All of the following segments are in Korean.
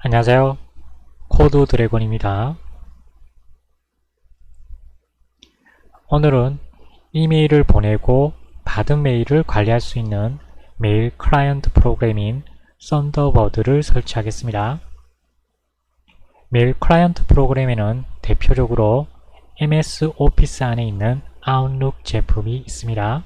안녕하세요. 코드 드래곤입니다. 오늘은 이메일을 보내고 받은 메일을 관리할 수 있는 메일 클라이언트 프로그램인 썬더버드를 설치하겠습니다. 메일 클라이언트 프로그램에는 대표적으로 MS 오피스 안에 있는 아웃룩 제품이 있습니다.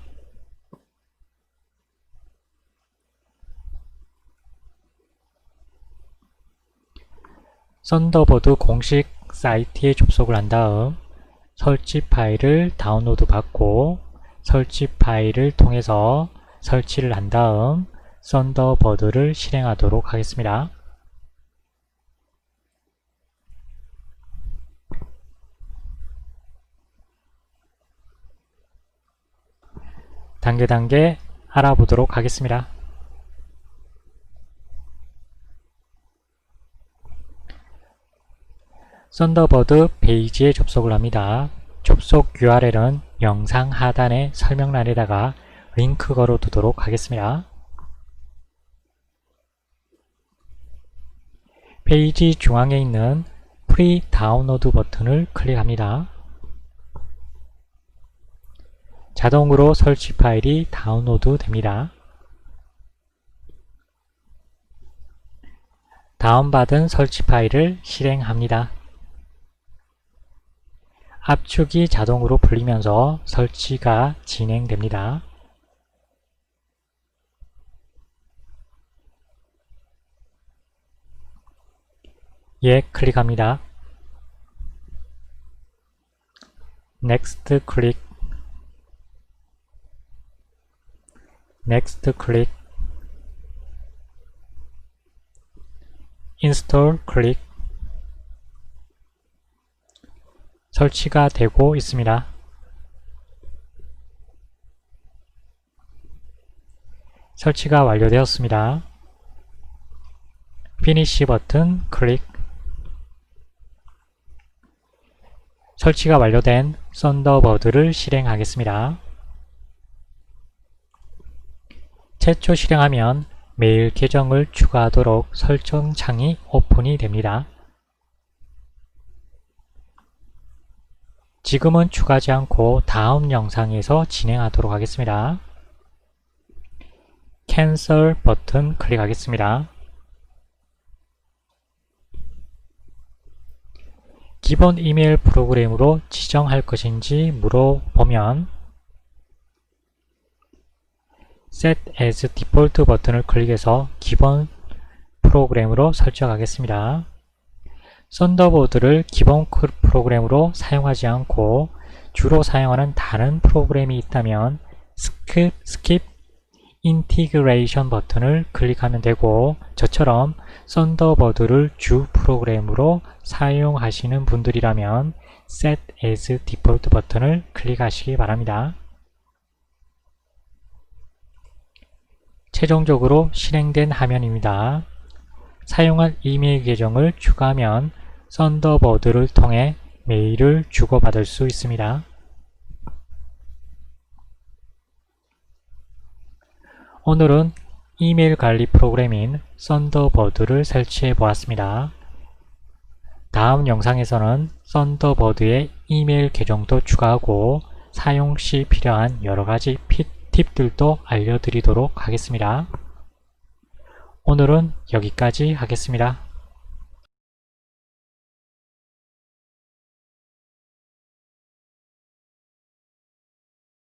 썬더버드 공식 사이트에 접속을 한 다음 설치 파일을 다운로드 받고 설치 파일을 통해서 설치를 한 다음 썬더버드를 실행하도록 하겠습니다. 단계 단계 알아보도록 하겠습니다. 썬더버드 페이지에 접속을 합니다. 접속 URL은 영상 하단의 설명란에다가 링크 걸어 두도록 하겠습니다. 페이지 중앙에 있는 프리 다운로드 버튼을 클릭합니다. 자동으로 설치 파일이 다운로드 됩니다. 다운받은 설치 파일을 실행합니다. 압축이 자동으로 풀리면서 설치가 진행됩니다. 예 클릭합니다. Next 클릭 Next 클릭 Install 클릭 설치가 되고 있습니다. 설치가 완료되었습니다. 피니시 버튼 클릭 설치가 완료된 썬더버드를 실행하겠습니다. 최초 실행하면 메일 계정을 추가하도록 설정 창이 오픈이 됩니다. 지금은 추가하지 않고 다음 영상에서 진행하도록 하겠습니다. 캔슬 버튼 클릭하겠습니다. 기본 이메일 프로그램으로 지정할 것인지 물어보면 Set as Default 버튼을 클릭해서 기본 프로그램으로 설정하겠습니다. 썬더보드를 기본 프로그램으로 사용하지 않고 주로 사용하는 다른 프로그램이 있다면 스킵, 스킵 인티그레이션 버튼을 클릭하면 되고 저처럼 썬더버드를 주 프로그램으로 사용하시는 분들이라면 Set as Default 버튼을 클릭하시기 바랍니다. 최종적으로 실행된 화면입니다. 사용한 이메일 계정을 추가하면 썬더버드를 통해 메일을 주고받을 수 있습니다. 오늘은 이메일 관리 프로그램인 썬더버드를 설치해 보았습니다. 다음 영상에서는 썬더버드의 이메일 계정도 추가하고 사용 시 필요한 여러가지 팁들도 알려드리도록 하겠습니다. 오늘은 여기까지 하겠습니다.